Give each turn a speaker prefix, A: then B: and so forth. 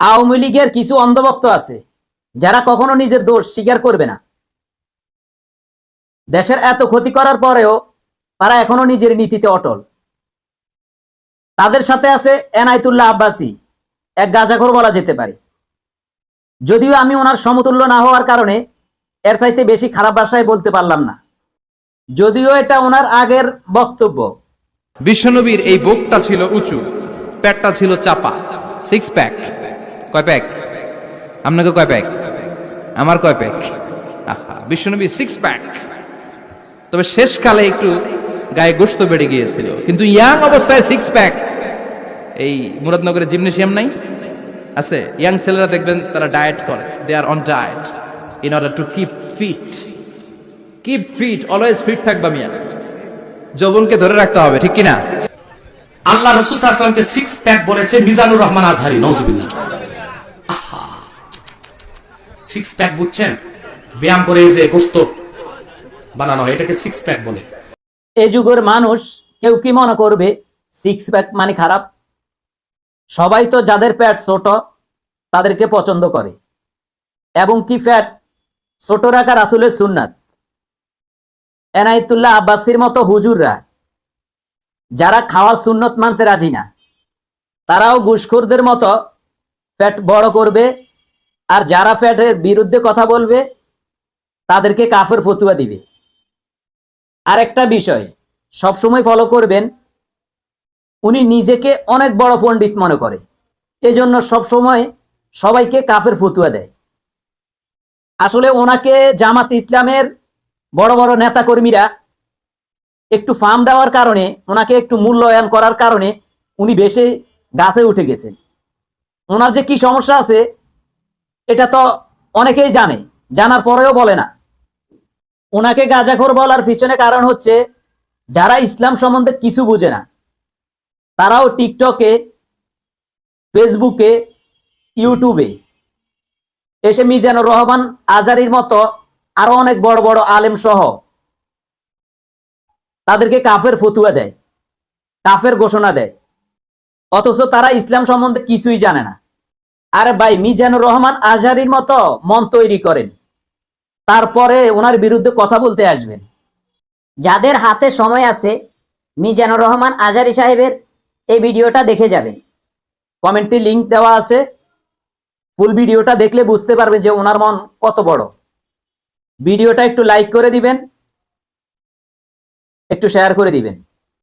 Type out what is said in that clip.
A: আওয়ামী লীগের কিছু অন্ধভক্ত আছে, যারা কখনো নিজের দোষ স্বীকার করবে না। দেশের এত ক্ষতি করার পরেও তারা এখনও নিজের নীতিতে অটল। তাদের সাথে আছে এনায়তুল্লাহ আব্বাসী, এক গাজাখোর বলা যেতে পারে। যদিও আমি ওনার সমতুল্য না হওয়ার কারণে এর চাইতে বেশি খারাপ ভাষায় বলতে পারলাম না। যদিও এটা ওনার আগের বক্তব্য।
B: বিশ্বনবীর এই বুকটা ছিল উঁচু প্যাটটা ছিল চাপা সিক্স প্যাক কয় প্যাক? আপনাকে কয় প্যাক? আমার কয় প্যাক। আহা, বিশ্বনবীর সিক্স প্যাক তবে শেষকালে একটু গায়ে গোস্ত বেড়ে গিয়েছিল। কিন্তু ইয়াং অবস্থায় সিক্স প্যাক এই মুরাদনগরে জিমনেশিয়াম নাই? আছে? ইয়াং ছেলেরা দেখবেন তারা ডায়েট করে। They are on diet in order to keep fit keep fit always fit থাকবা মিয়া। যৌবনকে ধরে রাখতে হবে ঠিক কিনা?
C: আল্লাহ রসুল আসলামকে সিক্স প্যাক বলেছে মিজানুর রহমান আজহারি নজবিল্লা সিক্স প্যাক বুঝছেন? ব্যায়াম করে যে গোস্ত বানানো হয়, এটাকে সিক্স প্যাক বলে।
A: এই যুগের মানুষ কেউ কি মনে করবে সিক্স প্যাক মানে খারাপ? সবাই তো যাদের প্যাট ছোট, তাদেরকে পছন্দ করে। এবং কি ফ্যাট ছোট রাখা রাসুলের সুন্নাত। এনায়তুল্লাহ আব্বাসির মতো হুজুররা, যারা খাওয়ার সুন্নত মানতে রাজি না, তারাও ঘুষখোরদের মতো ফ্যাট বড় করবে আর যারা ফ্যাটের বিরুদ্ধে কথা বলবে, তাদেরকে কাফের ফতুয়া দিবে। আর একটা বিষয়, সবসময় ফলো করবেন, উনি নিজেকে অনেক বড় পণ্ডিত মনে করে। এজন্য সবসময় সবাইকে কাফের ফতুয়া দেয়। আসলে ওনাকে জামাত ইসলামের বড় বড় নেতা কর্মীরা একটু ফার্ম দেওয়ার কারণে, ওনাকে একটু মূল্যায়ন করার কারণে উনি বেশি গাছে উঠে গেছেন। ওনার যে কি সমস্যা আছে এটা তো অনেকেই জানে, জানার পরেও বলে না। ওনাকে গাজাখোর বলার পিছনে কারণ হচ্ছে, যারা ইসলাম সম্বন্ধে কিছু বুঝে না, তারাও টিকটকে, ফেসবুকে, ইউটিউবে এসে মিজানুর রহমান আজারির মতো আরও অনেক বড় বড় আলেম সহ তাদেরকে কাফের ফতুয়া দেয়, কাফের ঘোষণা দেয়। অথচ তারা ইসলাম সম্বন্ধে কিছুই জানে না। আরে ভাই, মিজানুর রহমান আজহারির মতো মন তৈরি করেন। তারপরে ওনার বিরুদ্ধে কথা বলতে আসবেন।
D: যাদের হাতে সময় আছে, মিজানুর রহমান আজারি সাহেবের এই ভিডিওটা দেখে যাবেন।
A: কমেন্টে লিংক দেওয়া আছে। ফুল ভিডিওটা দেখলে বুঝতে পারবে যে ওনার মন কত বড়। ভিডিওটা একটু লাইক করে দিবেন, একটু শেয়ার করে দিবেন।